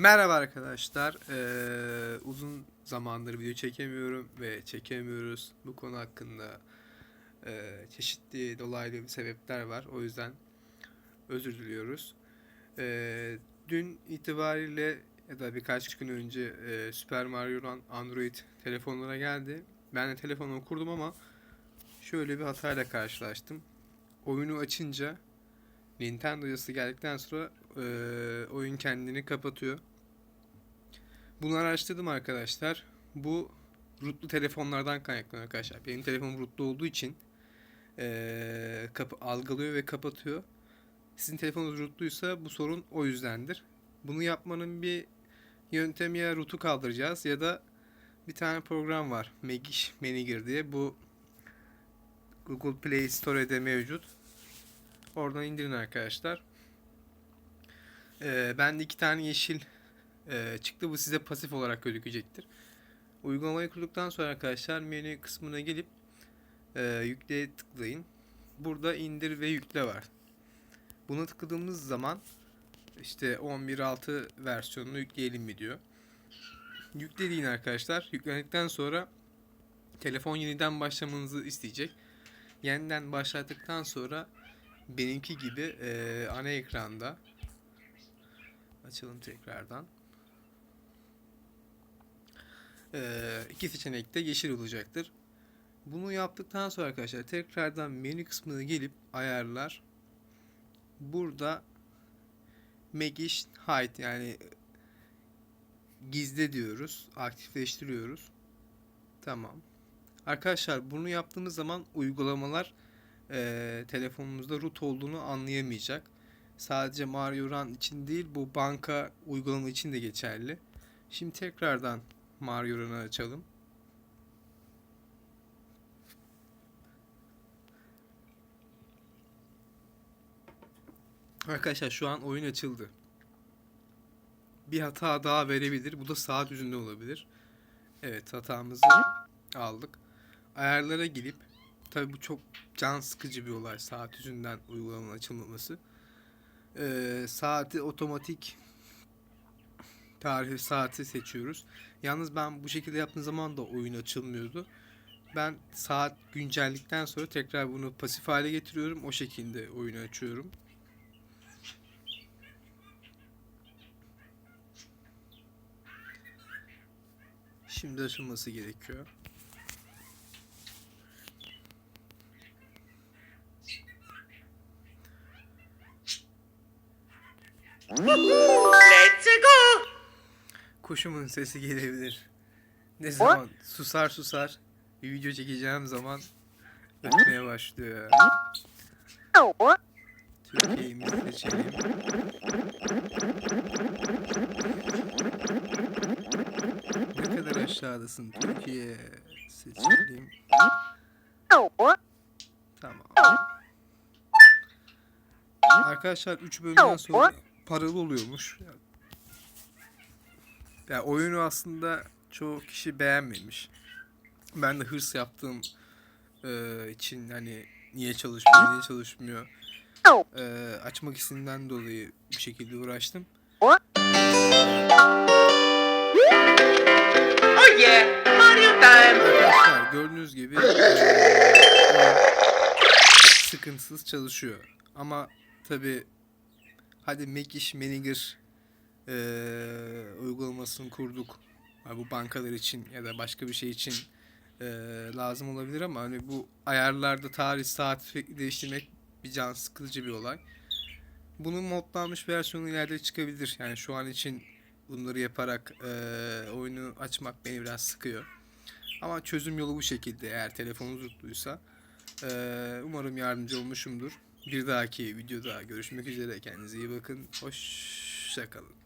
Merhaba arkadaşlar. Ee, uzun zamandır video çekemiyorum ve çekemiyoruz. Bu konu hakkında e, çeşitli dolaylı sebepler var. O yüzden özür diliyoruz. Ee, dün itibariyle ya da birkaç gün önce e, Super Mario'dan Android telefonlara geldi. Ben de telefonu kurdum ama şöyle bir hatayla karşılaştım. Oyunu açınca Nintendo yazısı geldikten sonra e, oyun kendini kapatıyor. Bunu araştırdım arkadaşlar. Bu rootlu telefonlardan kaynaklanıyor arkadaşlar. Benim telefonum rootlu olduğu için e, kapı algılıyor ve kapatıyor. Sizin telefonunuz rootluysa bu sorun o yüzdendir. Bunu yapmanın bir yöntemi ya root'u kaldıracağız ya da bir tane program var. Magish Manager diye. Bu Google Play Store'de mevcut. Oradan indirin arkadaşlar. Ee, bende iki tane yeşil e, çıktı. Bu size pasif olarak gözükecektir. Uygulamayı kurduktan sonra arkadaşlar menü kısmına gelip e, yükleye tıklayın. Burada indir ve yükle var. Buna tıkladığımız zaman işte 11.6 versiyonunu yükleyelim mi diyor. Yüklediğin arkadaşlar. Yüklendikten sonra telefon yeniden başlamanızı isteyecek. Yeniden başlattıktan sonra benimki gibi e, ana ekranda açalım tekrardan. E, iki seçenek de yeşil olacaktır. Bunu yaptıktan sonra arkadaşlar tekrardan menü kısmına gelip ayarlar. Burada Magish Hide yani gizle diyoruz. Aktifleştiriyoruz. Tamam. Arkadaşlar bunu yaptığımız zaman uygulamalar e, telefonumuzda root olduğunu anlayamayacak. Sadece Mario Run için değil bu banka uygulama için de geçerli. Şimdi tekrardan Mario Run'ı açalım. Arkadaşlar şu an oyun açıldı. Bir hata daha verebilir. Bu da saat yüzünden olabilir. Evet hatamızı aldık. Ayarlara gelip tabi bu çok can sıkıcı bir olay saat yüzünden uygulamanın açılmaması. Ee, saati otomatik tarihi saati seçiyoruz. Yalnız ben bu şekilde yaptığım zaman da oyun açılmıyordu. Ben saat güncellikten sonra tekrar bunu pasif hale getiriyorum. O şekilde oyunu açıyorum. Şimdi açılması gerekiyor. Let's go! Kuşumun sesi gelebilir. Ne zaman susar susar bir video çekeceğim zaman ötmeye başlıyor. Türkiye'yi seçelim? Ne kadar aşağıdasın Türkiye seçelim. Tamam. Arkadaşlar 3 bölümden sonra paralı oluyormuş. Ya oyunu aslında çoğu kişi beğenmemiş. Ben de hırs yaptığım e, için hani niye çalışmıyor, niye çalışmıyor e, açmak istediğimden dolayı bir şekilde uğraştım. Oh yeah, Mario time! Arkadaşlar gördüğünüz gibi e, sıkıntısız çalışıyor. Ama tabi hadi Makish Manager e, uygulamasını kurduk. Ha, bu bankalar için ya da başka bir şey için e, lazım olabilir ama hani bu ayarlarda tarih saat değiştirmek bir can sıkıcı bir olay. Bunun modlanmış versiyonu ileride çıkabilir. Yani şu an için bunları yaparak e, oyunu açmak beni biraz sıkıyor. Ama çözüm yolu bu şekilde eğer telefonunuz tutluysa. E, umarım yardımcı olmuşumdur. Bir dahaki videoda görüşmek üzere. Kendinize iyi bakın. Hoşçakalın.